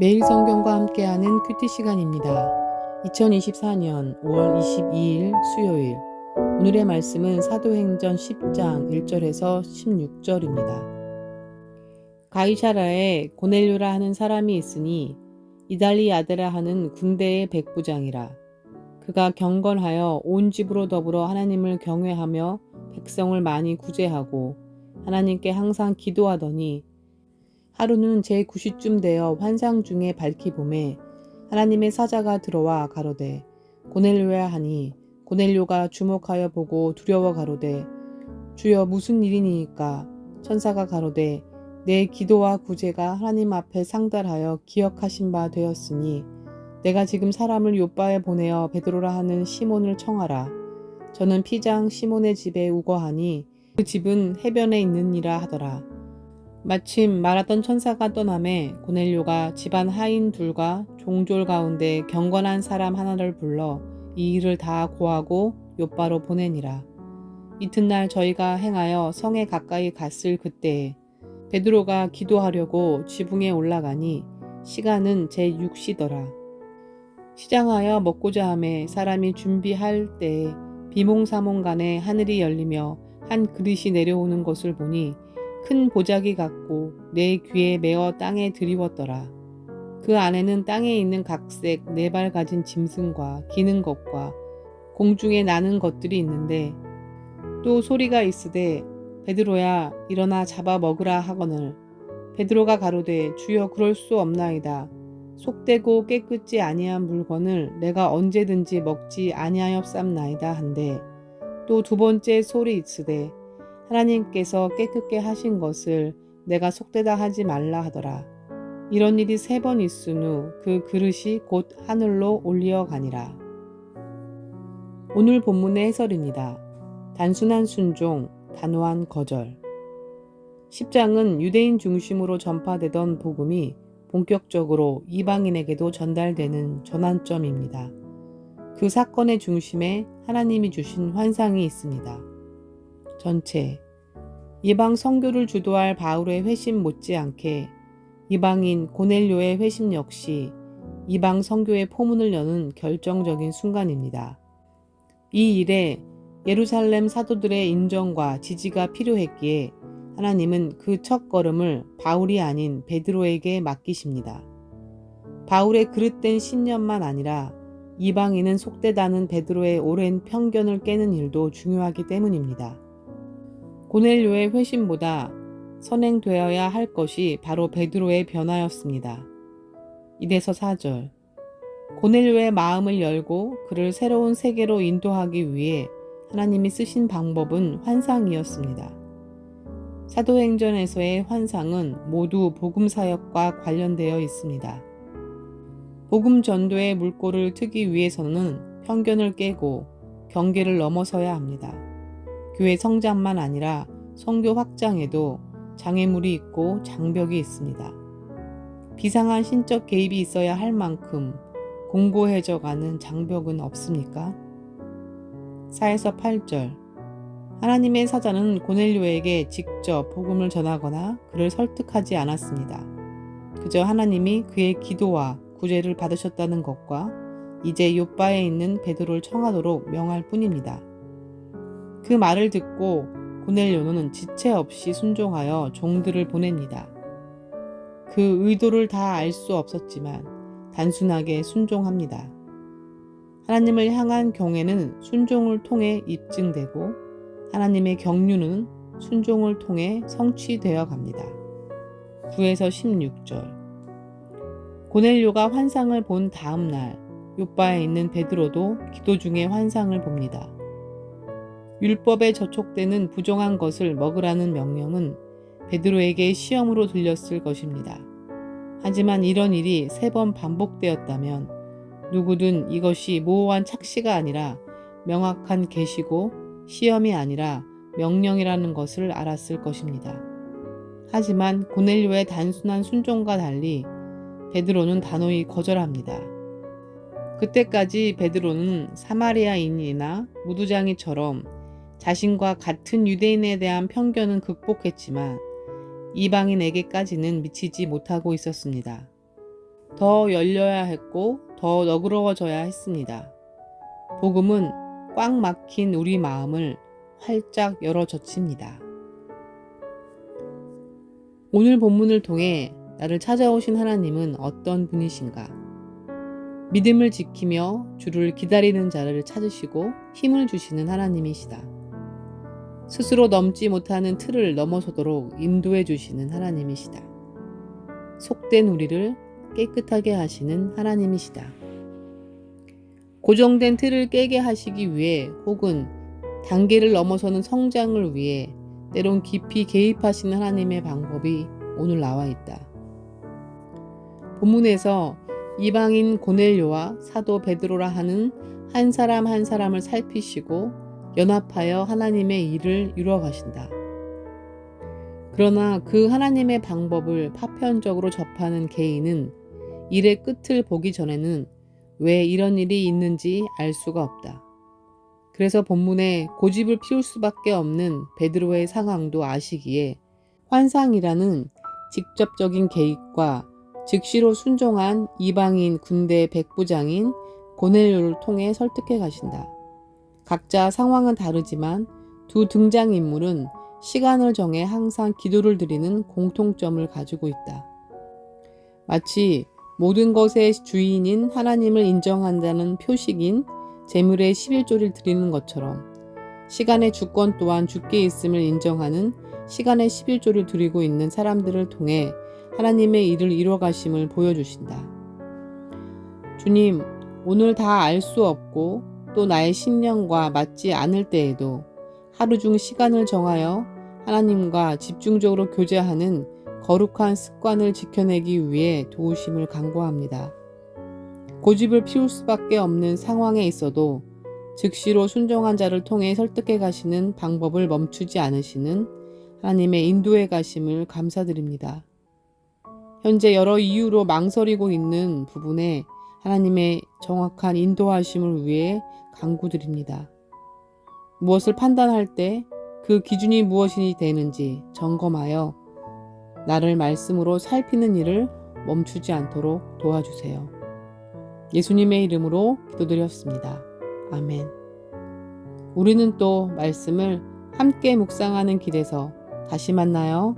매일 성경과 함께하는 큐티 시간입니다. 2024년 5월 22일 수요일. 오늘의 말씀은 사도행전 10장 1절에서 16절입니다. 가이샤라에 고넬료라 하는 사람이 있으니 이달리 아데라 하는 군대의 백부장이라. 그가 경건하여 온 집으로 더불어 하나님을 경외하며 백성을 많이 구제하고 하나님께 항상 기도하더니 하루는 제 9시쯤 되어 환상 중에 밝히 봄에 하나님의 사자가 들어와 가로되 고넬료야 하니 고넬료가 주목하여 보고 두려워 가로되 주여 무슨 일이니까? 천사가 가로되 내 기도와 구제가 하나님 앞에 상달하여 기억하신 바 되었으니 내가 지금 사람을 요바에 보내어 베드로라 하는 시몬을 청하라. 저는 피장 시몬의 집에 우거하니 그 집은 해변에 있느니라 하더라 마침 말하던 천사가 떠남에 고넬료가 집안 하인 둘과 종졸 가운데 경건한 사람 하나를 불러 이 일을 다 고하고 요바로 보내니라. 이튿날 저희가 행하여 성에 가까이 갔을 그때에 베드로가 기도하려고 지붕에 올라가니 시간은 제 6시더라. 시장하여 먹고자 함에 사람이 준비할 때에 비몽사몽간에 하늘이 열리며 한 그릇이 내려오는 것을 보니 큰 보자기 같고 내 귀에 메어 땅에 들이웠더라. 그 안에는 땅에 있는 각색 네 발 가진 짐승과 기는 것과 공중에 나는 것들이 있는데 또 소리가 있으되 베드로야 일어나 잡아 먹으라 하거늘 베드로가 가로되 주여 그럴 수 없나이다. 속되고 깨끗지 아니한 물건을 내가 언제든지 먹지 아니하였삼나이다 한데 또 두 번째 소리 있으되 하나님께서 깨끗게 하신 것을 내가 속되다 하지 말라 하더라. 이런 일이 세 번 있은 후 그 그릇이 곧 하늘로 올리어 가니라. 오늘 본문의 해설입니다. 단순한 순종, 단호한 거절. 10장은 유대인 중심으로 전파되던 복음이 본격적으로 이방인에게도 전달되는 전환점입니다. 그 사건의 중심에 하나님이 주신 환상이 있습니다. 전체 이방 선교를 주도할 바울의 회심 못지않게 이방인 고넬료의 회심 역시 이방 선교의 포문을 여는 결정적인 순간입니다. 이 일에 예루살렘 사도들의 인정과 지지가 필요했기에 하나님은 그 첫 걸음을 바울이 아닌 베드로에게 맡기십니다. 바울의 그릇된 신념만 아니라 이방인은 속되다는 베드로의 오랜 편견을 깨는 일도 중요하기 때문입니다. 고넬료의 회심보다 선행되어야 할 것이 바로 베드로의 변화였습니다. 이래서 4절 고넬료의 마음을 열고 그를 새로운 세계로 인도하기 위해 하나님이 쓰신 방법은 환상이었습니다. 사도행전에서의 환상은 모두 복음 사역과 관련되어 있습니다. 복음 전도의 물꼬를 트기 위해서는 편견을 깨고 경계를 넘어서야 합니다. 교회 성장만 아니라 성교 확장에도 장애물이 있고 장벽이 있습니다. 비상한 신적 개입이 있어야 할 만큼 공고해져가는 장벽은 없습니까? 4에서 8절 하나님의 사자는 고넬료에게 직접 복음을 전하거나 그를 설득하지 않았습니다. 그저 하나님이 그의 기도와 구제를 받으셨다는 것과 이제 요바에 있는 베드로를 청하도록 명할 뿐입니다. 그 말을 듣고 고넬료는 지체 없이 순종하여 종들을 보냅니다. 그 의도를 다 알 수 없었지만 단순하게 순종합니다. 하나님을 향한 경애는 순종을 통해 입증되고 하나님의 경륜은 순종을 통해 성취되어 갑니다. 9에서 16절 고넬료가 환상을 본 다음 날 요바에 있는 베드로도 기도 중에 환상을 봅니다. 율법에 저촉되는 부정한 것을 먹으라는 명령은 베드로에게 시험으로 들렸을 것입니다. 하지만 이런 일이 세 번 반복되었다면 누구든 이것이 모호한 착시가 아니라 명확한 계시고 시험이 아니라 명령이라는 것을 알았을 것입니다. 하지만 고넬료의 단순한 순종과 달리 베드로는 단호히 거절합니다. 그때까지 베드로는 사마리아인이나 무두장이처럼 자신과 같은 유대인에 대한 편견은 극복했지만 이방인에게까지는 미치지 못하고 있었습니다. 더 열려야 했고 더 너그러워져야 했습니다. 복음은 꽉 막힌 우리 마음을 활짝 열어 젖힙니다. 오늘 본문을 통해 나를 찾아오신 하나님은 어떤 분이신가? 믿음을 지키며 주를 기다리는 자를 찾으시고 힘을 주시는 하나님이시다. 스스로 넘지 못하는 틀을 넘어서도록 인도해 주시는 하나님이시다. 속된 우리를 깨끗하게 하시는 하나님이시다. 고정된 틀을 깨게 하시기 위해 혹은 단계를 넘어서는 성장을 위해 때론 깊이 개입하시는 하나님의 방법이 오늘 나와 있다. 본문에서 이방인 고넬료와 사도 베드로라 하는 한 사람 한 사람을 살피시고 연합하여 하나님의 일을 이루어 가신다. 그러나 그 하나님의 방법을 파편적으로 접하는 개인은 일의 끝을 보기 전에는 왜 이런 일이 있는지 알 수가 없다. 그래서 본문에 고집을 피울 수밖에 없는 베드로의 상황도 아시기에 환상이라는 직접적인 개입과 즉시로 순종한 이방인 군대 백부장인 고넬료를 통해 설득해 가신다. 각자 상황은 다르지만 두 등장인물은 시간을 정해 항상 기도를 드리는 공통점을 가지고 있다. 마치 모든 것의 주인인 하나님을 인정한다는 표식인 재물의 11조를 드리는 것처럼 시간의 주권 또한 주께 있음을 인정하는 시간의 11조를 드리고 있는 사람들을 통해 하나님의 일을 이뤄 가심을 보여주신다. 주님, 오늘 다 알 수 없고 또 나의 신령과 맞지 않을 때에도 하루 중 시간을 정하여 하나님과 집중적으로 교제하는 거룩한 습관을 지켜내기 위해 도우심을 간구합니다. 고집을 피울 수밖에 없는 상황에 있어도 즉시로 순종한 자를 통해 설득해 가시는 방법을 멈추지 않으시는 하나님의 인도해 가심을 감사드립니다. 현재 여러 이유로 망설이고 있는 부분에 하나님의 정확한 인도하심을 위해 간구드립니다. 무엇을 판단할 때 그 기준이 무엇이 되는지 점검하여 나를 말씀으로 살피는 일을 멈추지 않도록 도와주세요. 예수님의 이름으로 기도드렸습니다. 아멘. 우리는 또 말씀을 함께 묵상하는 길에서 다시 만나요.